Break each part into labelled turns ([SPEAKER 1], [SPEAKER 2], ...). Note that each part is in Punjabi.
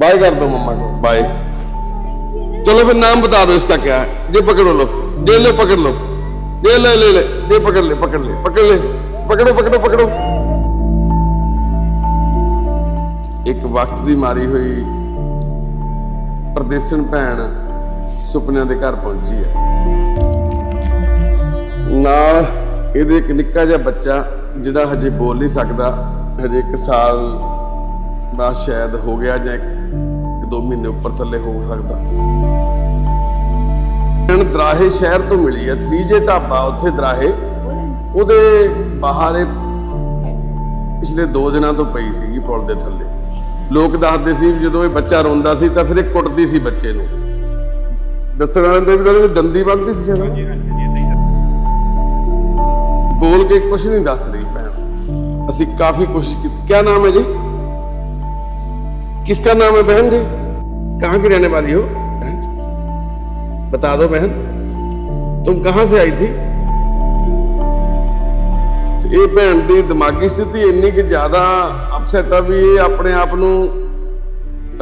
[SPEAKER 1] बाय कर दो मम्मा को बाय चलो फिर नाम बता दो इसका क्या है ये पकड़ो लो ये ले पकड़ लो ये ले ले ले ये पकड़ ले पकड़ ले पकड़ ले पकड़ो पकड़ो पकड़ो ਇੱਕ ਵਕਤ ਦੀ ਮਾਰੀ ਹੋਈ ਪਰਦੇਸਣ ਭੈਣ ਸੁਪਨਿਆਂ ਦੇ ਘਰ ਪਹੁੰਚੀ ਹੈ ਨਾਲ ਇਹਦੇ ਇੱਕ ਨਿੱਕਾ ਜਿਹਾ ਬੱਚਾ ਜਿਹੜਾ ਹਜੇ ਬੋਲ ਨਹੀਂ ਸਕਦਾ ਹਜੇ 1 ਸਾਲ ਦਾ ਸ਼ਾਇਦ ਹੋ ਗਿਆ ਜਾਂ 1-2 ਮਹੀਨੇ ਉੱਪਰ ਥੱਲੇ ਹੋ ਸਕਦਾ ਭੈਣ ਦਰਾਹੇ ਸ਼ਹਿਰ ਤੋਂ ਮਿਲੀ ਹੈ 3J ਢਾਬਾ ਉੱਥੇ ਦਰਾਹੇ ਉਹਦੇ ਬਾਹਰ ਇਹ ਪਿਛਲੇ 2 ਦਿਨਾਂ ਤੋਂ ਪਈ ਸੀਗੀ ਪੁਲ ਦੇ ਥੱਲੇ ਲੋਕ ਦੱਸਦੇ ਸੀ ਵੀ ਜਦੋਂ ਇਹ ਬੱਚਾ ਰੋਂਦਾ ਸੀ ਤਾਂ ਫਿਰ ਇਹ ਕੁੱਟਦੀ ਸੀ ਬੱਚੇ ਨੂੰ ਦੱਸਣ ਵਾਲਿਆਂ ਦੇ ਵੀ ਤਾਂ ਇਹਦੀ ਦੰਦੀ ਵੱਗਦੀ ਸੀ ਜਦੋਂ ਬੋਲ ਕੇ ਕੁਝ ਨਹੀਂ ਦੱਸ ਰਹੀ ਭੈਣ ਅਸੀਂ ਕਾਫੀ ਕੋਸ਼ਿਸ਼ ਕੀਤੀ क्या नाम है जी किसका नाम है बहन जी कहाँ की रहने वाली हो हैं? बता दो बहन तुम कहाँ से आई थी ਤੇ ਇਹ ਭੈਣ ਦੀ ਦਿਮਾਗੀ ਸਥਿਤੀ ਇੰਨੀ ਕਿ ਜ਼ਿਆਦਾ ਅਪਸੈਟ ਆ ਵੀ ਇਹ ਆਪਣੇ ਆਪ ਨੂੰ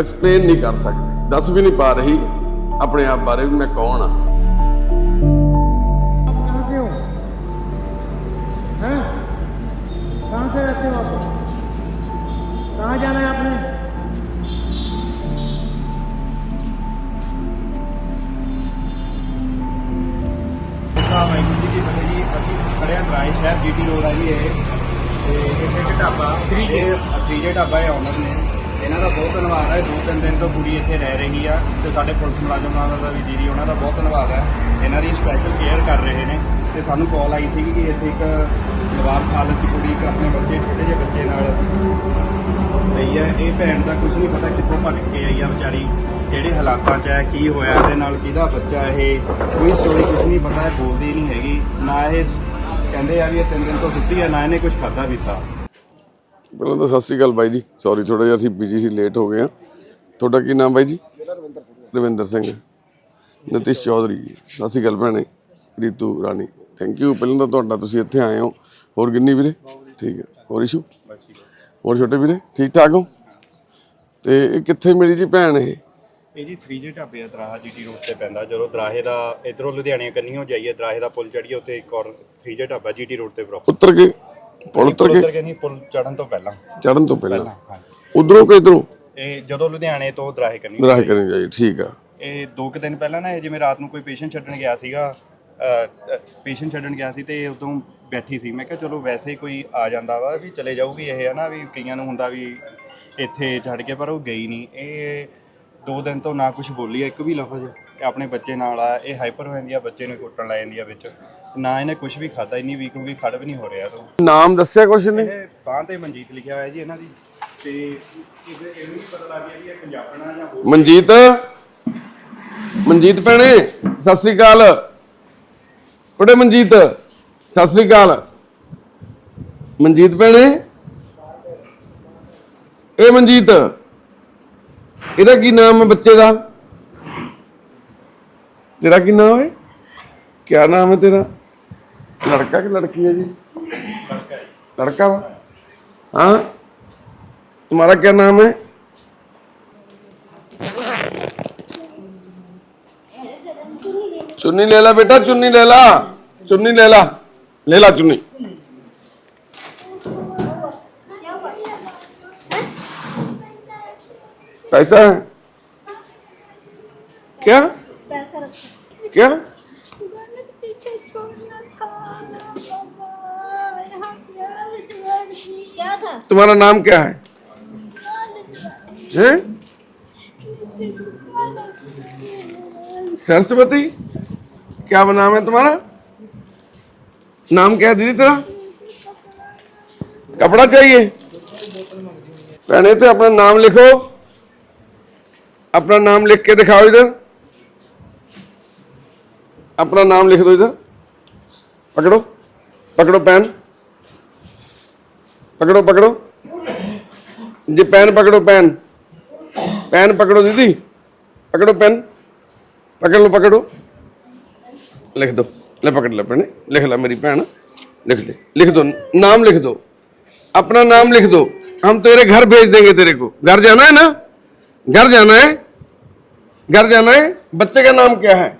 [SPEAKER 1] ਐਕਸਪਲੇਨ ਨਹੀਂ ਕਰ ਸਕਦੀ ਦੱਸ ਵੀ ਨਹੀਂ ਪਾ ਰਹੀ ਆਪਣੇ ਆਪ ਬਾਰੇ ਵੀ ਮੈਂ ਕੌਣ ਆ
[SPEAKER 2] आप कहाँ से हो हैं कहाँ से रहते हो आप कहाँ जाना है आपने
[SPEAKER 3] ਡਰਾਈ ਸ਼ਹਿਰ ਜੀਟੀ ਰੋਡ ਆ ਜੀ ਇਹ। ਤੇ ਇੱਥੇ ਇੱਕ ਢਾਬਾ ਇਹ ਅਥਰੀਜੇ ਢਾਬਾ ਇਹ ਓਨਰ ਨੇ। ਇਹਨਾਂ ਦਾ ਬਹੁਤ ਧੰਨਵਾਦ ਹੈ ਦੋ ਤਿੰਨ ਦਿਨ ਤੋਂ ਕੁੜੀ ਇੱਥੇ ਰਹਿ ਰਹੀ ਆ ਤੇ ਸਾਡੇ ਪੁਲਿਸ ਮੁਲਾਜ਼ਮਾਂ ਦਾ ਵੀ ਦੀਦੀ ਉਹਨਾਂ ਦਾ ਬਹੁਤ ਧੰਨਵਾਦ ਹੈ ਇਹਨਾਂ ਦੀ ਸਪੈਸ਼ਲ ਕੇਅਰ ਕਰ ਰਹੇ ਨੇ। ਤੇ ਸਾਨੂੰ ਕਾਲ ਆਈ ਸੀ ਕਿ ਇੱਥੇ ਇੱਕ ਲਵਾਰਸ ਹਾਲਤ 'ਚ ਕੁੜੀ ਇੱਕ ਆਪਣੇ ਬੱਚੇ ਛੋਟੇ ਜਿਹੇ ਬੱਚੇ ਨਾਲ ਪਈ ਹੈ ਇਹ ਭੈਣ ਦਾ ਕੁਝ ਨਹੀਂ ਪਤਾ ਕਿੱਥੋਂ ਭਟਕ ਕੇ ਆਈ ਆ ਵਿਚਾਰੀ ਕਿਹੜੇ ਹਾਲਾਤਾਂ 'ਚ ਹੈ ਕੀ ਹੋਇਆ ਇਹਦੇ ਨਾਲ ਕਿਹਦਾ ਬੱਚਾ ਇਹ ਕੋਈ ਸਟੋਰੀ ਕੁਝ ਨਹੀਂ ਪਤਾ ਬੋਲਦੀ ਨਹੀਂ ਹੈਗੀ। ਨਾ ਇਹ ਕਹਿੰਦੇ ਆ ਵੀ ਇਹ ਤਿੰਨ ਦਿਨ ਤੋਂ ਸੁੱਤੀ ਹੈ ਨਾ ਇਹਨੇ ਕੁਝ ਖਾਧਾ ਪੀਤਾ।
[SPEAKER 1] ਪਹਿਲਾਂ ਤਾਂ ਸਤਿ ਸ਼੍ਰੀ ਅਕਾਲ ਬਾਈ ਜੀ। ਸੌਰੀ ਥੋੜਾ ਜਿਹਾ ਅਸੀਂ ਬਿਜ਼ੀ ਸੀ ਲੇਟ ਹੋ ਗਏ ਆ। ਤੁਹਾਡਾ ਕੀ ਨਾਮ ਬਾਈ ਜੀ? ਰਵਿੰਦਰ ਸਿੰਘ। ਨਤੀਸ਼ ਚੌਧਰੀ ਸਤਿ ਸ਼੍ਰੀ ਅਕਾਲ ਭੈਣੇ। ਰੀਤੂ, ਰਾਣੀ। ਥੈਂਕ ਯੂ ਪਹਿਲਾਂ ਤਾਂ ਤੁਹਾਡਾ ਤੁਸੀਂ ਇੱਥੇ ਆਏ ਹੋ। ਹੋਰ ਕਿੰਨੀ ਵੀਰੇ? ਠੀਕ ਹੈ। ਹੋਰ ਇਸ਼ੂ? ਹੋਰ ਛੋਟੇ ਵੀਰੇ? ਠੀਕ ਠਾਕ ਹੋ? ਤੇ ਇਹ ਕਿੱਥੇ ਮਿਲੀ ਜੀ ਭੈਣ ਇਹ?
[SPEAKER 3] ਇਹ ਜੀ 3J ਢਾਬੇ ਆ ਦਰਾਹਾ ਜੀਟੀ ਰੋਡ ਤੇ ਪੈਂਦਾ। ਜਦੋਂ ਦਰਾਹੇ ਦਾ ਇਧਰੋਂ ਲੁਧਿਆਣੇ ਕੰਨੀਓ ਜਾਈਏ ਦਰਾਹੇ ਦਾ ਪੁਲ ਚੜੀਏ ਉੱਥੇ ਇੱਕ ਔਰ 3J ਢਾਬਾ ਜੀਟੀ ਰੋਡ ਤੇ ਪ੍ਰੋਪਰ
[SPEAKER 1] ਉੱਤਰ ਕੇ ਪੁਲ ਉੱਤਰ
[SPEAKER 3] ਉੱਤਰ
[SPEAKER 1] ਕੇ
[SPEAKER 3] ਨਹੀਂ ਪੁਲ ਚੜਨ ਤੋਂ ਪਹਿਲਾਂ।
[SPEAKER 1] ਚੜਨ ਤੋਂ ਪਹਿਲਾਂ?
[SPEAKER 3] ਹਾਂਜੀ
[SPEAKER 1] ਉਧਰੋਂ ਕਿ ਇਧਰੋਂ?
[SPEAKER 3] ਇਹ ਜਦੋਂ ਲੁਧਿਆਣੇ ਤੋਂ ਦਰਾਹੇ ਕੰਨੀਓ
[SPEAKER 1] ਰਾਹ ਕਰੇ ਜਾਈ ਠੀਕ ਆ।
[SPEAKER 3] ਇਹ ਦੋ ਕੁ ਦਿਨ ਪਹਿਲਾਂ ਨਾ ਇਹ ਜਿਵੇਂ ਰਾਤ ਨੂੰ ਕੋਈ ਪੇਸ਼ੈਂਟ ਛੱਡਣ ਗਿਆ ਸੀਗਾ ਪੇਸ਼ੈਂਟ ਛੱਡਣ ਗਿਆ ਸੀ ਤੇ ਉਦੋਂ ਬੈਠੀ ਸੀ। ਮੈਂ ਕਿਹਾ ਚਲੋ ਵੈਸੇ ਹੀ ਕੋਈ ਆ ਜਾਂਦਾ ਵਾ ਵੀ ਚਲੇ ਜਾਊਗੀ ਇਹ ਹੈ ਨਾ ਵੀ ਕਈਆਂ ਨੂੰ ਹੁੰਦਾ ਵੀ ਇੱਥੇ ਛੱਡ ਕੇ ਪਰ ਉਹ ਗਈ ਨਹੀਂ। ਇਹ ਦੋ ਦਿਨ ਤੋਂ ਨਾ ਕੁਝ ਬੋਲੀ ਆ, ਇੱਕ ਵੀ ਲਫ਼ਜ਼ ਇਹ ਆਪਣੇ ਬੱਚੇ ਨਾਲ ਆ ਇਹ ਹਾਈਪਰ ਹੋ ਜਾਂਦੀ ਆ ਬੱਚੇ ਨੂੰ ਕੁੱਟਣ ਲੱਗ ਜਾਂਦੀ ਆ ਵਿੱਚ। ਨਾ ਇਹਨੇ ਕੁਝ ਵੀ ਖਾਦਾ ਇੰਨੀ ਵੀਕ ਹੋ ਗਈ ਖੜ ਵੀ ਨਹੀਂ ਹੋ ਰਿਹਾ ਤੋਂ।
[SPEAKER 1] ਨਾਮ ਦੱਸਿਆ ਕੁਛ ਨਹੀਂ
[SPEAKER 3] ਇਹ ਬਾਂਹ ਤੇ ਮਨਜੀਤ ਲਿਖਿਆ ਹੋਇਆ ਜੀ ਇਹਨਾਂ ਦੀ ਤੇ ਇਹਦੇ ਇਹਨੂੰ ਵੀ ਪਤਾ ਲੱਗ ਗਿਆ ਵੀ ਇਹ ਪੰਜਾਬਣਾ ਜਾਂ ਹੋਰ
[SPEAKER 1] ਮਨਜੀਤ? ਮਨਜੀਤ ਭੈਣੇ ਸਤਿ ਸ੍ਰੀ ਅਕਾਲ। ਕੁੜੇ ਮਨਜੀਤ ਸਤਿ ਸ੍ਰੀ ਅਕਾਲ। ਮਨਜੀਤ ਭੈਣੇ? ਇਹ ਮਨਜੀਤ। ਇਹਦਾ ਕੀ ਨਾਮ ਹੈ ਬੱਚੇ ਦਾ ਤੇਰਾ ਕੀ ਨਾਮ ਹੈ ਕੀ ਨਾਮ ਹੈ ਤੇਰਾ ਲੜਕਾ ਕਿ ਲੜਕੀ है जी लड़का वा हाँ तुम्हारा क्या नाम है चुन्नी ले ला बेटा चुन्नी ले ला चुन्नी ले ला ले ला चुन्नी पैसा है? क्या? क्या? तुम्हारा नाम क्या है? हैं? सरस्वती? क्या नाम है तुम्हारा? नाम क्या दीदी तेरा? कपड़ा चाहिए? पहने थे अपना नाम लिखो। अपना नाम लिख के दिखाओ इधर अपना नाम लिख दो इधर पकड़ो पकड़ो पेन पकड़ो पकड़ो जी पेन पकड़ो पेन पेन पकड़ो दीदी पकड़ो पेन पकड़ लो पकड़ो लिख दो ले पकड़ ले पेन लिख ला मेरी भैन लिख ले लिख दो नाम लिख दो अपना नाम लिख दो हम तेरे घर भेज देंगे तेरे को घर जाना है ना घर जाना है? घर जाना है? बच्चे का नाम क्या है?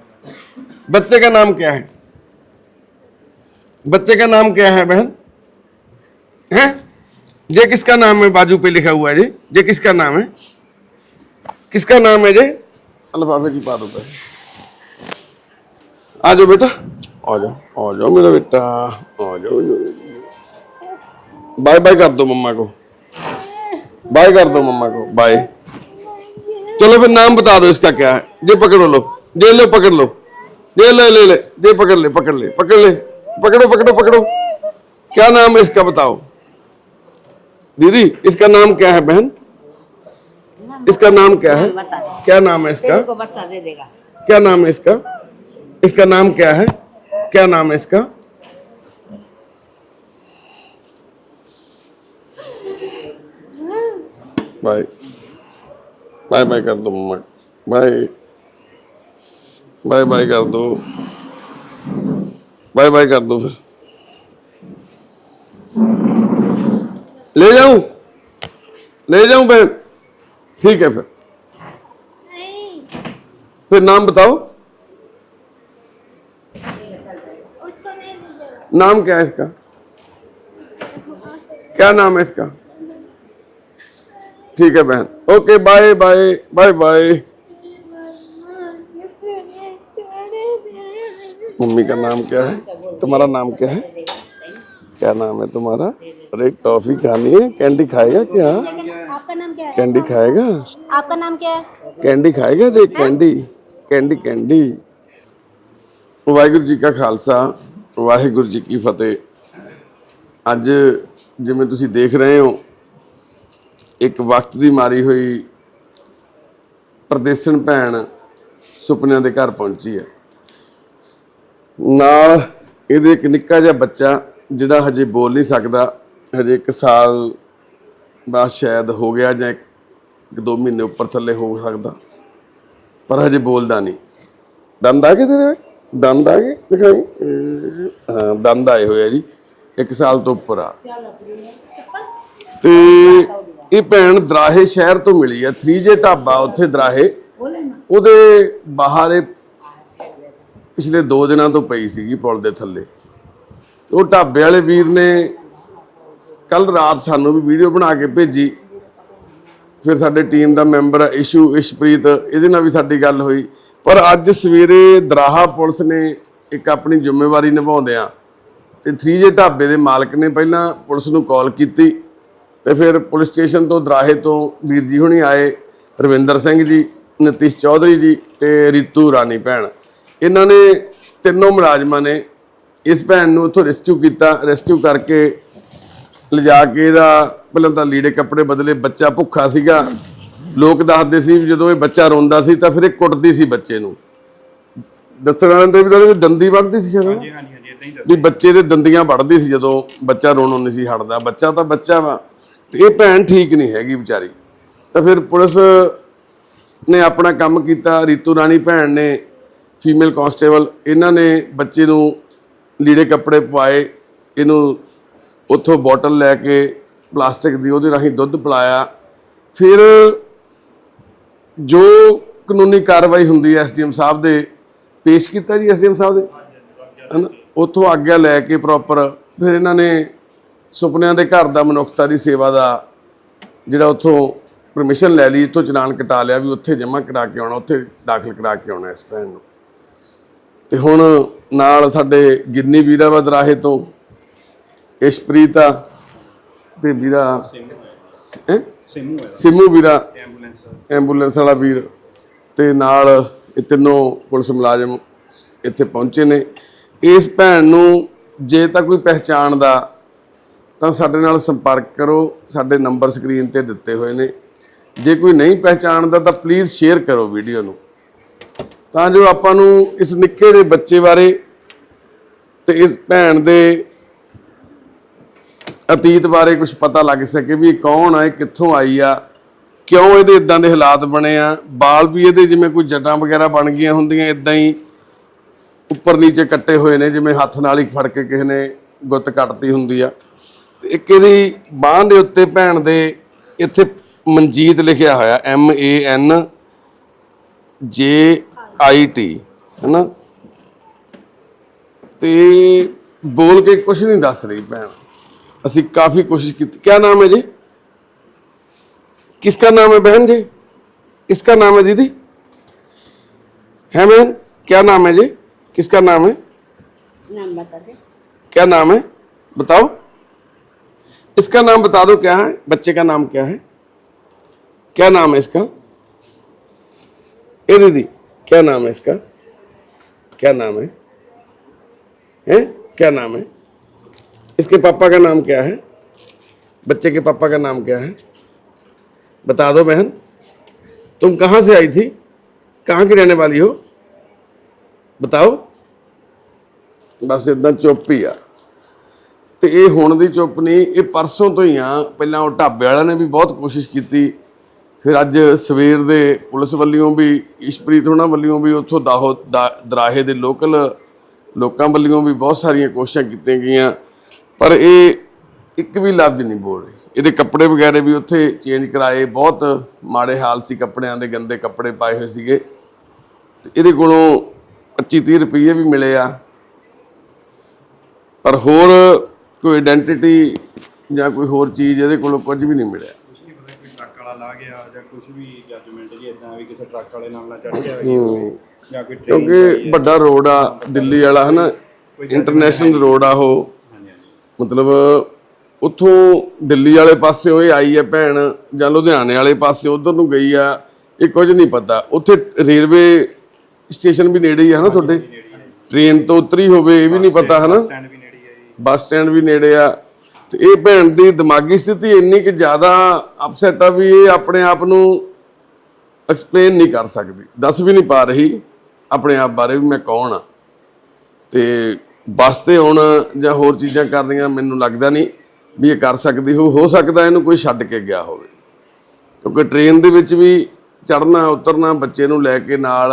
[SPEAKER 1] बच्चे का नाम क्या है? बच्चे का नाम क्या है बहन? है? ये किसका नाम है? बाजू पे लिखा हुआ है जी। ये किसका नाम है? किसका नाम है जी? अल्फाबे की बात होता है। आ जाओ बेटा। आ जाओ आ जाओ मेरा बेटा। आ जाओ बाय बाय कर दो मम्मा को। बाय कर दो मम्मा को। बाय। चलो फिर नाम बता दो इसका क्या है। ये पकड़ो लो। ये लो पकड़ लो। ये ले ले ले। ये पकड़ ले पकड़ ले पकड़ ले। पकड़ो पकड़ो पकड़ो। क्या नाम है इसका बताओ। दीदी इसका नाम क्या है बहन? इसका नाम क्या है? क्या नाम है इसका?
[SPEAKER 4] दे देगा।
[SPEAKER 1] क्या नाम है इसका? इसका नाम क्या है? क्या नाम है इसका? बाय बाय बाय कर दो मम्मा बाय बाय बाय कर दो बाय बाय कर दो फिर ले जाऊं ले जाऊं बहन ठीक है फिर
[SPEAKER 5] नहीं
[SPEAKER 1] फिर नाम बताओ
[SPEAKER 5] उसको नहीं दीजिएगा
[SPEAKER 1] नाम क्या है इसका क्या नाम है इसका ठीक है बहन okay bye bye bye bye mummy का नाम क्या है तुम्हारा नाम क्या है क्या नाम है तुम्हारा अरे टॉफी खानी है कैंडी खाएगा क्या
[SPEAKER 5] आपका नाम क्या है
[SPEAKER 1] कैंडी खाएगा
[SPEAKER 5] आपका नाम क्या है
[SPEAKER 1] ਕੈਂਡੀ ਖਾਏਗਾ ਦੇਖ candy candy candy Waheguru ji ਕਾ ਖਾਲਸਾ ਵਾਹਿਗੁਰੂ ਜੀ ਕੀ ਫਤਿਹ ਅੱਜ ਜਿਵੇਂ ਤੁਸੀਂ ਦੇਖ ਰਹੇ ਹੋ ਇੱਕ ਵਕਤ ਦੀ ਮਾਰੀ ਹੋਈ ਪ੍ਰਦੇਸਣ ਭੈਣ ਸੁਪਨਿਆਂ ਦੇ ਘਰ ਪਹੁੰਚੀ ਹੈ। ਨਾਲ ਇਹਦੇ ਇੱਕ ਨਿੱਕਾ ਜਿਹਾ ਬੱਚਾ ਜਿਹੜਾ ਹਜੇ ਬੋਲ ਨਹੀਂ ਸਕਦਾ, ਹਜੇ 1 ਸਾਲ ਦਾ ਸ਼ਾਇਦ ਹੋ ਗਿਆ ਜਾਂ ਇੱਕ ਇੱਕ ਦੋ ਮਹੀਨੇ ਉੱਪਰ ਥੱਲੇ ਹੋ ਸਕਦਾ, ਪਰ ਹਜੇ ਬੋਲਦਾ ਨਹੀਂ। ਦੰਦ ਆ ਗਏ ਤੇਰੇ ਦੰਦ ਆ ਗਏ? ਦਿਖਾਈ। ਹਾਂ, ਦੰਦ ਆਏ ਹੋਏ ਆ ਜੀ। ਇੱਕ ਸਾਲ ਤੋਂ ਉੱਪਰ ਆ। ਤੇ ਇਹ ਭੈਣ ਦਰਾਹੇ ਸ਼ਹਿਰ ਤੋਂ ਮਿਲੀ ਆ 3J ਢਾਬਾ ਉੱਥੇ ਦਰਾਹੇ। ਉਹਦੇ ਬਾਹਰ ਇਹ ਪਿਛਲੇ 2 ਦਿਨਾਂ ਤੋਂ ਪਈ ਸੀਗੀ ਪੁਲ ਦੇ ਥੱਲੇ। ਉਹ ਢਾਬੇ ਵਾਲੇ ਵੀਰ ਨੇ ਕੱਲ ਰਾਤ ਸਾਨੂੰ ਵੀ ਵੀਡੀਓ ਬਣਾ ਕੇ ਭੇਜੀ। ਫਿਰ ਸਾਡੇ ਟੀਮ ਦਾ ਮੈਂਬਰ ਇਸ਼ੂ, ਇਸ਼ਪ੍ਰੀਤ, ਇਹਦੇ ਨਾਲ ਵੀ ਸਾਡੀ ਗੱਲ ਹੋਈ। ਪਰ ਅੱਜ ਸਵੇਰੇ ਦਰਾਹਾ ਪੁਲਿਸ ਨੇ ਇੱਕ ਆਪਣੀ ਜ਼ਿੰਮੇਵਾਰੀ ਨਿਭਾਉਂਦਿਆਂ ਤੇ 3J ਢਾਬੇ ਦੇ ਮਾਲਕ ਨੇ ਪਹਿਲਾਂ ਪੁਲਿਸ ਨੂੰ ਕਾਲ ਕੀਤੀ। ਤੇ ਫਿਰ ਪੁਲਿਸ ਸਟੇਸ਼ਨ ਤੋਂ ਦਰਾਹੇ ਤੋਂ ਵੀਰ ਜੀ ਹੁਣੀ ਆਏ ਰਵਿੰਦਰ ਸਿੰਘ ਜੀ ਨਤੀਸ਼ ਚੌਧਰੀ ਜੀ ਤੇ ਰੀਤੂ ਰਾਣੀ ਭੈਣ। ਇਹਨਾਂ ਨੇ ਤਿੰਨੋਂ ਮੁਲਾਜ਼ਮਾਂ ਨੇ ਇਸ ਭੈਣ ਨੂੰ ਉੱਥੋਂ ਰੈਸਕਿਊ ਕੀਤਾ। ਰੈਸਕਿਊ ਕਰਕੇ ਲਿਜਾ ਕੇ ਇਹਦਾ ਪਹਿਲਾਂ ਤਾਂ ਲੀੜੇ ਕੱਪੜੇ ਬਦਲੇ ਬੱਚਾ ਭੁੱਖਾ ਸੀਗਾ। ਲੋਕ ਦੱਸਦੇ ਸੀ ਜਦੋਂ ਇਹ ਬੱਚਾ ਰੋਂਦਾ ਸੀ ਤਾਂ ਫਿਰ ਇਹ ਕੁੱਟਦੀ ਸੀ ਬੱਚੇ ਨੂੰ। ਦੱਸਣਾ ਤੇ ਵੀ ਤਾਂ ਦੰਦੀ ਵੱਢਦੀ ਸੀ ਜਦੋਂ
[SPEAKER 3] ਹਾਂਜੀ ਹਾਂਜੀ ਇਦਾਂ ਹੀ
[SPEAKER 1] ਵੀ ਬੱਚੇ ਦੇ ਦੰਦੀਆਂ ਵੱਢਦੀ ਸੀ ਜਦੋਂ ਬੱਚਾ ਰੋਣੋਂ ਨਹੀਂ ਸੀ ਹਟਦਾ। ਬੱਚਾ ਤਾਂ ਬੱਚਾ ਵਾ। ਤੇ ਇਹ ਭੈਣ ਠੀਕ ਨਹੀਂ ਹੈਗੀ ਵਿਚਾਰੀ। ਤਾਂ ਫਿਰ ਪੁਲਿਸ ਨੇ ਆਪਣਾ ਕੰਮ ਕੀਤਾ ਰੀਤੂ ਰਾਣੀ ਭੈਣ ਨੇ ਫੀਮੇਲ ਕਾਂਸਟੇਬਲ ਇਹਨਾਂ ਨੇ ਬੱਚੇ ਨੂੰ ਲੀੜੇ ਕੱਪੜੇ ਪਾਏ ਇਹਨੂੰ ਉੱਥੋਂ ਬੋਟਲ ਲੈ ਕੇ ਪਲਾਸਟਿਕ ਦੀ ਉਹਦੇ ਰਾਹੀਂ ਦੁੱਧ ਪਿਲਾਇਆ। ਫਿਰ ਜੋ ਕਾਨੂੰਨੀ ਕਾਰਵਾਈ ਹੁੰਦੀ ਹੈ ਐਸਡੀਐਮ ਸਾਹਿਬ ਦੇ ਪੇਸ਼ ਕੀਤਾ ਜੀ ਐਸਡੀਐਮ ਸਾਹਿਬ ਦੇ? ਹਨਾ? ਉੱਥੋਂ ਆਗਿਆ ਲੈ ਕੇ ਪ੍ਰੋਪਰ ਫਿਰ ਇਹਨਾਂ ਨੇ ਸੁਪਨਿਆਂ ਦੇ ਘਰ ਦਾ ਮਨੁੱਖਤਾ ਦੀ ਸੇਵਾ ਦਾ ਜਿਹੜਾ ਉੱਥੋਂ ਪਰਮਿਸ਼ਨ ਲੈ ਲਈ ਇੱਥੋਂ ਚਲਾਨ ਕਟਾ ਲਿਆ ਵੀ ਉੱਥੇ ਜਮ੍ਹਾਂ ਕਰਾ ਕੇ ਆਉਣਾ ਉੱਥੇ ਦਾਖਲ ਕਰਾ ਕੇ ਆਉਣਾ ਇਸ ਭੈਣ ਨੂੰ। ਤੇ ਹੁਣ ਨਾਲ ਸਾਡੇ ਗਿੰਨੀ ਵੀਰਾ ਬਦਰਾਹੇ ਤੋਂ ਇਸ਼ਪ੍ਰੀਤ ਆ ਤੇ ਵੀਰਾ?
[SPEAKER 3] ਸਿਮੂ
[SPEAKER 1] ਵੀਰਾ
[SPEAKER 3] ਐਂਬੂਲੈਂਸ
[SPEAKER 1] ਵਾਲਾ। ਵੀਰ ਤੇ ਨਾਲ ਇਹ ਤਿੰਨੋਂ ਪੁਲਿਸ ਮੁਲਾਜ਼ਮ ਇੱਥੇ ਪਹੁੰਚੇ ਨੇ। ਇਸ ਭੈਣ ਨੂੰ ਜੇ ਤਾਂ ਕੋਈ ਪਹਿਚਾਣਦਾ ਤਾਂ ਸਾਡੇ ਨਾਲ ਸੰਪਰਕ ਕਰੋ, ਸਾਡੇ ਨੰਬਰ ਸਕਰੀਨ ਤੇ ਦਿੱਤੇ ਹੋਏ ਨੇ। ਜੇ ਕੋਈ ਨਹੀਂ ਪਹਿਚਾਣਦਾ ਤਾਂ ਪਲੀਜ਼ ਸ਼ੇਅਰ ਕਰੋ ਵੀਡੀਓ ਨੂੰ। ਤਾਂ ਜੋ ਆਪਾਂ ਨੂੰ ਇਸ ਨਿੱਕੇ ਦੇ ਬੱਚੇ ਬਾਰੇ ਤੇ ਇਸ ਭੈਣ ਦੇ ਅਤੀਤ ਬਾਰੇ ਕੁਝ ਪਤਾ ਲੱਗ ਸਕੇ ਵੀ ਇਹ ਕੌਣ ਆ, ਇਹ ਕਿੱਥੋਂ ਆਈ ਆ, ਕਿਉਂ ਇਹਦੇ ਇਦਾਂ ਦੇ ਹਾਲਾਤ ਬਣੇ ਆ। ਬਾਲ ਵੀ ਇਹਦੇ ਜਿਵੇਂ ਕੋਈ ਜਟਾਂ ਵਗੈਰਾ ਬਣ ਗਈਆਂ ਹੁੰਦੀਆਂ, ਇਦਾਂ ਹੀ ਉੱਪਰ ਨੀਚੇ ਕੱਟੇ ਹੋਏ ਨੇ, ਜਿਵੇਂ ਹੱਥ ਨਾਲ ਹੀ ਫੜ ਕੇ ਕਿਸੇ ਨੇ ਗੁੱਤ ਕੱਟਦੀ ਹੁੰਦੀ ਆ। ਇੱਕ ਇਹਦੀ ਬਾਂਹ ਦੇ ਉੱਤੇ ਭੈਣ ਦੇ ਇੱਥੇ ਮਨਜੀਤ ਲਿਖਿਆ ਹੋਇਆ M A N J I T ਹੈਨਾ ਤੇ ਬੋਲ ਕੇ ਕੁਝ ਨਹੀਂ ਦੱਸ ਰਹੀ ਭੈਣ ਅਸੀਂ ਕਾਫੀ ਕੋਸ਼ਿਸ਼ ਕੀਤੀ ਕੀ ਨਾਮ ਹੈ ਜੀ किसका नाम है बहन जी किसका नाम है दीदी है बहन क्या नाम है जी किसका नाम है
[SPEAKER 4] नाम बता दे
[SPEAKER 1] क्या नाम है बताओ इसका नाम बता दो, क्या है? बच्चे का नाम क्या है? क्या नाम है इसका? ए, दीदी, क्या नाम है इसका? क्या नाम है? हैं? क्या नाम है? इसके पापा का नाम क्या है? बच्चे के पापा का नाम क्या है? बता दो बहन। तुम कहाँ से आई थी? कहाँ की रहने वाली हो? बताओ। बस इतना चौपिया ਤੇ ਇਹ ਹੁਣ ਦੀ ਚੁੱਪ ਨਹੀਂ, ਇਹ ਪਰਸੋਂ ਤੋਂ ਹੀ ਆ। ਪਹਿਲਾਂ ਉਹ ਢਾਬੇ ਵਾਲਿਆਂ ਨੇ ਵੀ ਬਹੁਤ ਕੋਸ਼ਿਸ਼ ਕੀਤੀ। ਫਿਰ ਅੱਜ ਸਵੇਰ ਦੇ ਪੁਲਿਸ ਵੱਲੋਂ ਵੀ, ਇਸ਼ਪ੍ਰੀਤ ਹੋਣਾ ਵੱਲੋਂ ਵੀ ਉੱਥੋਂ ਦਾਹੋ, ਦਾ- ਦਰਾਹੇ ਦੇ ਲੋਕਲ ਲੋਕਾਂ ਵੱਲੋਂ ਵੀ ਬਹੁਤ ਸਾਰੀਆਂ ਕੋਸ਼ਿਸ਼ਾਂ ਕੀਤੀਆਂ ਗਈਆਂ। ਪਰ ਇਹ ਇੱਕ ਵੀ ਲਫ਼ਜ਼ ਨਹੀਂ ਬੋਲ ਰਹੀ। ਇਹਦੇ ਕੱਪੜੇ ਵਗੈਰੇ ਵੀ ਉੱਥੇ ਚੇਂਜ ਕਰਾਏ। ਬਹੁਤ ਮਾੜੇ ਹਾਲ ਸੀ ਕੱਪੜਿਆਂ ਦੇ, ਗੰਦੇ ਕੱਪੜੇ ਪਾਏ ਹੋਏ ਸੀਗੇ। ਤੇ ਇਹਦੇ ਕੋਲੋਂ 25 30 ਰੁਪਏ ਵੀ ਮਿਲੇ ਆ। ਪਰ ਹੋਰ ਕੋਈ ਆਇਡੈਂਟੀਟੀ ਜਾਂ ਕੋਈ ਹੋਰ ਚੀਜ਼ ਇਹਦੇ ਕੋਲੋਂ ਕੁਝ ਵੀ ਨਹੀਂ ਮਿਲਿਆ।
[SPEAKER 3] ਕੁਛ ਨਹੀਂ ਪਤਾ ਕੋਈ ਟਰੱਕ ਵਾਲਾ ਲਾ ਗਿਆ ਜਾਂ ਕੁਝ ਵੀ ਜੱਜਮੈਂਟ ਜੀ ਇਦਾਂ ਵੀ ਕਿਸੇ ਟਰੱਕ ਵਾਲੇ ਨਾਲ ਨਾ ਚੜ ਗਿਆ ਹੋਵੇ ਜਾਂ ਕੋਈ ਟ੍ਰੇਨ
[SPEAKER 1] ਕਿਉਂਕਿ ਵੱਡਾ ਰੋਡ ਆ ਦਿੱਲੀ ਵਾਲਾ ਹਨਾ ਇੰਟਰਨੈਸ਼ਨਲ ਰੋਡ ਆ ਉਹ। ਮਤਲਬ ਉੱਥੋਂ ਦਿੱਲੀ ਵਾਲੇ ਪਾਸੇ ਉਹ ਆਈ ਹੈ ਭੈਣ ਜਾਂ ਲੁਧਿਆਣੇ ਵਾਲੇ ਪਾਸੇ ਉਧਰ ਨੂੰ ਗਈ ਆ ਇਹ ਕੁਝ ਨਹੀਂ ਪਤਾ। ਉੱਥੇ ਰੇਲਵੇ ਸਟੇਸ਼ਨ ਵੀ ਨੇੜੇ ਹੀ ਆ ਨਾ ਤੁਹਾਡੇ? ਟ੍ਰੇਨ ਤੋਂ ਉਤਰੀ ਹੋਵੇ ਇਹ ਵੀ ਨਹੀਂ ਪਤਾ ਹਨਾ? ਬੱਸ ਸਟੈਂਡ ਵੀ ਨੇੜੇ ਆ। ਤੇ ਇਹ ਭੈਣ ਦੀ ਦਿਮਾਗੀ ਸਥਿਤੀ ਇੰਨੀ ਕਿ ਜ਼ਿਆਦਾ ਅਪਸੈਟ ਆ ਵੀ ਇਹ ਆਪਣੇ ਆਪ ਨੂੰ ਐਕਸਪਲੇਨ ਨਹੀਂ ਕਰ ਸਕਦੀ। ਦੱਸ ਵੀ ਨਹੀਂ ਪਾ ਰਹੀ ਆਪਣੇ ਆਪ ਬਾਰੇ ਵੀ ਮੈਂ ਕੌਣ ਆ। ਤੇ ਬੱਸ ਤੇ ਆਉਣਾ ਜਾਂ ਹੋਰ ਚੀਜ਼ਾਂ ਕਰਨੀਆਂ ਮੈਨੂੰ ਲੱਗਦਾ ਨਹੀਂ ਵੀ ਇਹ ਕਰ ਸਕਦੀ। ਹੋ ਹੋ ਸਕਦਾ ਇਹਨੂੰ ਕੋਈ ਛੱਡ ਕੇ ਗਿਆ ਹੋਵੇ। ਕਿਉਂਕਿ ਟ੍ਰੇਨ ਦੇ ਵਿੱਚ ਵੀ ਚੜਨਾ ਉਤਰਨਾ ਬੱਚੇ ਨੂੰ ਲੈ ਕੇ ਨਾਲ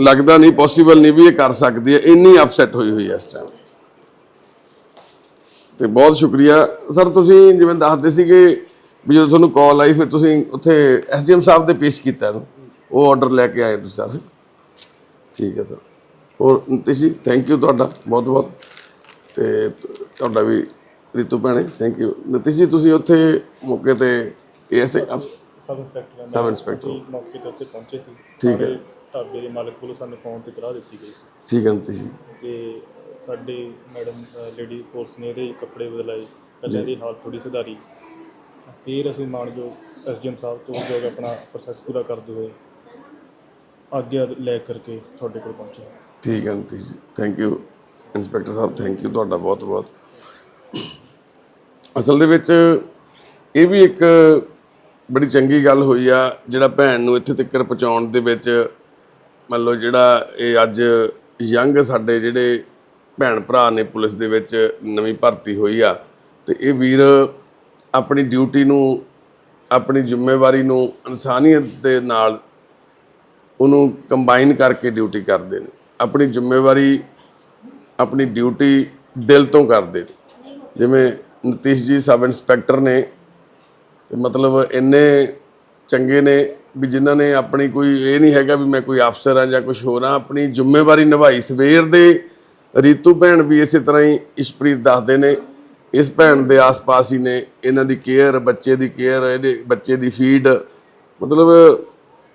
[SPEAKER 1] ਲੱਗਦਾ ਨਹੀਂ ਪੋਸੀਬਲ ਨਹੀਂ ਵੀ ਇਹ ਕਰ ਸਕਦੀ ਹੈ। ਇੰਨੀ ਅਪਸੈਟ ਹੋਈ ਹੋਈ ਹੈ ਇਸ ਟਾਈਮ ਤੇ ਬਹੁਤ ਸ਼ੁਕਰੀਆ। ਸਰ ਤੁਸੀਂ ਜਿਵੇਂ ਦੱਸਦੇ ਸੀਗੇ ਵੀ ਜਦੋਂ ਤੁਹਾਨੂੰ ਕਾਲ ਆਈ, ਫਿਰ ਤੁਸੀਂ ਉੱਥੇ ਐਸਡੀਐਮ ਸਾਹਿਬ ਦੇ ਪੇਸ਼ ਕੀਤਾ ਇਹਨੂੰ। ਉਹ ਆਰਡਰ ਲੈ ਕੇ ਆਏ ਤੁਸੀਂ ਸਰ। ਠੀਕ ਹੈ ਸਰ ਹੋਰ, ਨਿਤਿਸ਼ ਜੀ ਥੈਂਕ ਯੂ ਤੁਹਾਡਾ। ਬਹੁਤ ਬਹੁਤ। ਤੇ ਤੁਹਾਡਾ ਵੀ ਰਿਤੂ ਭੈਣੇ ਥੈਂਕ ਯੂ ਨਤੀਸ਼ ਜੀ, ਤੁਸੀਂ ਉੱਥੇ ਮੌਕੇ ਤੇ ਐਸਏ
[SPEAKER 6] ਸਬ ਇੰਸਪੈਕਟਰ
[SPEAKER 1] ਸਬ ਇੰਸਪੈਕਟਰ।
[SPEAKER 6] ਅਸੀਂ ਮੌਕੇ ਤੇ ਉੱਥੇ ਪਹੁੰਚੇ ਸੀ।
[SPEAKER 1] ਠੀਕ ਹੈ।
[SPEAKER 6] ਸਾਰੇ ਢਾਬੇ ਦੇ ਮਾਲਕ ਕੋਲ ਸਾਨੂੰ ਫੋਨ ਤੇ ਤਲਾਹ ਦਿੱਤੀ ਗਈ ਸੀ।
[SPEAKER 1] ਠੀਕ ਹੈ ਨਿਤਿਸ਼ ਜੀ।
[SPEAKER 6] ਕਿ ਸਾਡੇ ਮੈਡਮ ਲੇਡੀ ਫੋਰਸ ਨੇ ਇਹਦੇ ਕੱਪੜੇ ਬਦਲਾਏ ਪਹਿਲਾਂ ਇਹਦੀ ਹਾਲਤ ਥੋੜੀ ਸੁਧਾਰੀ। ਫਿਰ ਅਸੀਂ ਮਾਨਯੋਗ ਐਸਡੀਐਮ ਸਾਹਿਬ ਤੋਂ ਜੋ ਆਪਣਾ ਪ੍ਰੋਸੈਸ ਪੂਰਾ ਕਰਦੇ ਹੋਏ ਆਗਿਆ ਲੈ ਕਰਕੇ ਤੁਹਾਡੇ ਕੋਲ ਪਹੁੰਚੇ।
[SPEAKER 1] ਠੀਕ ਹੈ Nitish ji. Thank you inspector Sahib. Thank you ਤੁਹਾਡਾ ਬਹੁਤ ਬਹੁਤ ਅਸਲ ਦੇ ਵਿੱਚ ਇਹ ਵੀ ਇੱਕ ਬੜੀ ਚੰਗੀ ਗੱਲ ਹੋਈ ਆ, ਜਿਹੜਾ ਭੈਣ ਨੂੰ ਇੱਥੇ ਤੱਕ ਪਹੁੰਚਾਉਣ ਦੇ ਵਿੱਚ, ਮੰਨ ਲਓ ਜਿਹੜਾ ਇਹ ਅੱਜ ਯੰਗ ਸਾਡੇ ਜਿਹੜੇ ਭੈਣ ਭਰਾ ਨੇ ਪੁਲਿਸ ਦੇ ਵਿੱਚ ਨਵੀਂ ਭਰਤੀ ਹੋਈ ਆ, ਤੇ ਇਹ ਵੀਰ ਆਪਣੀ ਡਿਊਟੀ ਨੂੰ, ਆਪਣੀ ਜ਼ਿੰਮੇਵਾਰੀ ਨੂੰ ਇਨਸਾਨੀਅਤ ਦੇ ਨਾਲ ਉਹਨੂੰ ਕੰਬਾਈਨ ਕਰਕੇ ਡਿਊਟੀ ਕਰਦੇ ਨੇ। ਆਪਣੀ ਜ਼ਿੰਮੇਵਾਰੀ, ਆਪਣੀ ਡਿਊਟੀ ਦਿਲ ਤੋਂ ਕਰਦੇ ਨੇ। ਜਿਵੇਂ ਨਤੀਸ਼ ਜੀ ਸਬ ਇੰਸਪੈਕਟਰ ਨੇ ਤੇ ਮਤਲਬ ਇੰਨੇ ਚੰਗੇ ਨੇ ਵੀ ਜਿਨ੍ਹਾਂ ਨੇ ਆਪਣੀ ਕੋਈ ਇਹ ਨਹੀਂ ਹੈਗਾ ਵੀ ਮੈਂ ਕੋਈ ਅਫਸਰ ਆ ਜਾਂ ਕੁਝ ਹੋਰ ਆ ਆਪਣੀ ਜ਼ਿੰਮੇਵਾਰੀ ਨਿਭਾਈ। ਸਵੇਰ ਦੇ ਰੀਤੂ ਭੈਣ ਵੀ ਇਸੇ ਤਰ੍ਹਾਂ ਹੀ ਇਸ਼ਪ੍ਰੀਤ ਦੱਸਦੇ ਨੇ, ਇਸ ਭੈਣ ਦੇ ਆਸ-ਪਾਸ ਹੀ ਨੇ, ਇਹਨਾਂ ਦੀ ਕੇਅਰ, ਬੱਚੇ ਦੀ ਕੇਅਰ, ਇਹਦੇ ਬੱਚੇ ਦੀ ਫੀਡ। ਮਤਲਬ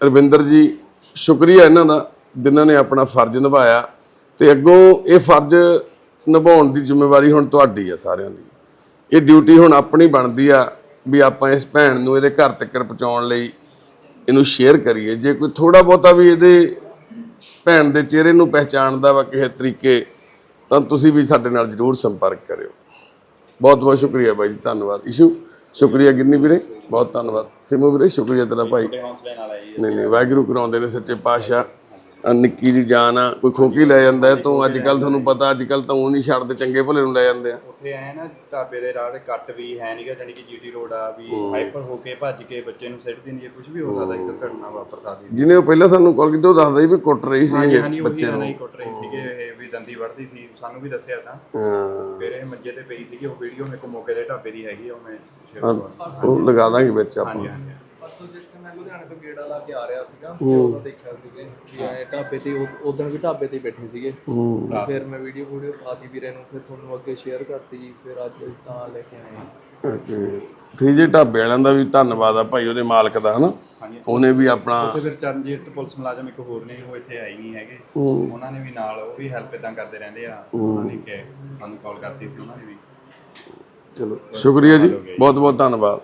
[SPEAKER 1] ਰਵਿੰਦਰ ਜੀ, ਸ਼ੁਕਰੀਆ ਇਹਨਾਂ ਦਾ ਜਿਨ੍ਹਾਂ ਨੇ ਆਪਣਾ ਫਰਜ਼ ਨਿਭਾਇਆ ਤੇ ਅੱਗੋਂ ਇਹ ਫਰਜ਼ ਨਿਭਾਉਣ ਦੀ ਜ਼ਿੰਮੇਵਾਰੀ ਹੁਣ ਤੁਹਾਡੀ ਆ ਸਾਰਿਆਂ ਦੀ। ਇਹ ਡਿਊਟੀ ਹੁਣ ਆਪਣੀ ਬਣਦੀ ਆ ਵੀ ਆਪਾਂ ਇਸ ਭੈਣ ਨੂੰ ਇਹਦੇ ਘਰ ਤੱਕ ਪਹੁੰਚਾਉਣ ਲਈ ਇਹਨੂੰ ਸ਼ੇਅਰ ਕਰੀਏ। ਜੇ ਕੋਈ ਥੋੜਾ ਬਹੁਤਾ ਵੀ ਇਹਦੇ ਭੈਣ ਦੇ ਚਿਹਰੇ ਨੂੰ ਪਹਿਚਾਣਦਾ ਵਾ ਕਿਸੇ ਤਰੀਕੇ ਤਾਂ ਤੁਸੀਂ ਵੀ ਸਾਡੇ ਨਾਲ ਜਰੂਰ ਸੰਪਰਕ ਕਰਿਓ। ਬਹੁਤ ਬਹੁਤ ਸ਼ੁਕਰੀਆ ਬਾਈ ਜੀ ਧੰਨਵਾਦ। ਇਸ਼ੂ ਸ਼ੁਕਰੀਆ ਗਿੰਨੀ ਵੀਰੇ ਬਹੁਤ ਧੰਨਵਾਦ। ਸਿਮੂ ਵੀਰੇ ਸ਼ੁਕਰੀਆ ਤੇਰਾ ਭਾਈ। ਨਹੀਂ ਨਹੀਂ ਵਾਹਿਗੁਰੂ ਕਰਾਉਂਦੇ ਨੇ ਸੱਚੇ ਪਾਤਸ਼ਾਹ। ਨਿੱਕੀ ਜੀ ਜਾਨ ਆ ਕੋਈ ਖੋਕੀ ਲੈ ਜਾਂਦਾ ਹੈ ਤੋਂ ਅੱਜ ਕੱਲ ਤੁਹਾਨੂੰ ਪਤਾ ਅੱਜ ਕੱਲ ਤਾਂ ਉਹ ਨਹੀਂ ਛੱਡਦੇ ਚੰਗੇ ਭਲੇ ਨੂੰ ਲੈ ਜਾਂਦੇ ਆ।
[SPEAKER 3] ਉੱਥੇ ਆਏ ਨਾ ਢਾਬੇ ਦੇ ਰਾਹ ਤੇ ਕੱਟ ਵੀ ਹੈ ਨਹੀਂਗਾ ਜਾਨੀ ਕਿ ਜੀਟੀ ਰੋਡ ਆ ਵੀ ਹਾਈਪਰ ਹੋ ਕੇ ਭੱਜ ਕੇ ਬੱਚੇ ਨੂੰ ਸਿੱਟ ਦਿੰਦੀ ਹੈ ਕੁਝ ਵੀ ਹੋ ਸਕਦਾ ਇੱਕ ਘਟਨਾ ਵਾਪਰ ਸਕਦੀ
[SPEAKER 1] ਜਿਹਨੇ ਉਹ ਪਹਿਲਾਂ ਸਾਨੂੰ ਕਾਲ ਕੀਤੀ ਉਹ ਦੱਸਦਾ ਸੀ ਵੀ ਕੁੱਟ ਰਹੀ ਸੀ ਬੱਚੇ ਨੂੰ।
[SPEAKER 3] ਨਹੀਂ ਕੁੱਟ ਰਹੀ ਸੀਗੇ ਇਹ ਵੀ ਦੰਦੀ ਵੜਦੀ ਸੀ ਸਾਨੂੰ ਵੀ ਦੱਸਿਆ ਤਾਂ।
[SPEAKER 1] ਹਾਂ।
[SPEAKER 3] ਫਿਰ ਇਹ ਮੰਜੇ ਤੇ ਪਈ ਸੀਗੀ ਉਹ ਵੀਡੀਓ ਮੇਰੇ ਕੋਲ ਮੌਕੇ ਦੇ ਢਾਬੇ ਦੀ ਹੈਗੀ ਉਹ ਮੈਂ
[SPEAKER 1] ਹਾਂ, ਉਹ ਲਗਾ ਦਾਂਗੇ ਵਿੱਚ ਆਪਾਂ।
[SPEAKER 3] ਹਾਂਜੀ। ਹਾਂਜੀ
[SPEAKER 7] ਪਰਸੋਂ ਜਿਸ ਮੈਂ ਲੁਧਿਆਣੇ ਤੋਂ ਗੇੜਾ ਲਾ ਕੇ ਆ ਰਿਹਾ ਸੀਗਾ ਤੇ ਉਦੋਂ ਦੇਖਿਆ ਸੀਗੇ ਵੀ ਐ ਢਾਬੇ ਤੇ ਉਦੋਂ ਵੀ ਢਾਬੇ ਤੇ ਹੀ ਬੈਠੇ ਸੀਗੇ। ਫਿਰ ਮੈਂ ਵੀਡੀਓ ਵੀਡੀਓ ਪਾਤੀ ਵੀਰੇ ਨੂੰ ਫਿਰ ਤੁਹਾਨੂੰ ਅੱਗੇ ਸ਼ੇਅਰ ਕਰਤੀ ਜੀ ਫਿਰ ਅੱਜ ਅਸੀਂ ਤਾਂ ਲੈ ਕੇ ਆਏ ਹਾਂ।
[SPEAKER 1] ਓਕੇ ਥ੍ਰੀ ਢਾਬੇ ਵਾਲਿਆਂ ਦਾ ਵੀ ਧੰਨਵਾਦ ਆ ਭਾਈ ਉਹਦੇ ਮਾਲਕ ਦਾ ਹਨਾ?
[SPEAKER 3] ਹਾਂਜੀ।
[SPEAKER 1] ਉਹਨੇ ਵੀ ਆਪਣਾ
[SPEAKER 3] ਉੱਥੇ ਫਿਰ ਚਰਨਜੀਤ ਪੁਲਿਸ ਮੁਲਾਜ਼ਮ ਇੱਕ ਹੋਰ ਨੇ ਉਹ ਇੱਥੇ ਆਏ ਨਹੀਂ ਹੈਗੇ।
[SPEAKER 1] ਹੂੰ।
[SPEAKER 3] ਉਹਨਾਂ ਨੇ ਵੀ ਨਾਲ ਉਹ ਵੀ ਹੈਲਪ ਇਦਾਂ ਕਰਦੇ ਰਹਿੰਦੇ ਆ। ਉਹਨਾਂ ਨੇ ਕਿ ਸਾਨੂੰ ਕਾਲ ਕਰਤੀ ਸੀ ਉਹਨਾਂ ਨੇ ਵੀ।
[SPEAKER 1] ਚਲੋ ਸ਼ੁਕਰੀਆ ਜੀ। ਬਹੁਤ ਬਹੁਤ ਧੰਨਵਾਦ।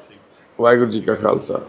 [SPEAKER 1] ਵਾਹਿਗੁਰੂ ਜੀ ਕਾ ਖਾਲਸਾ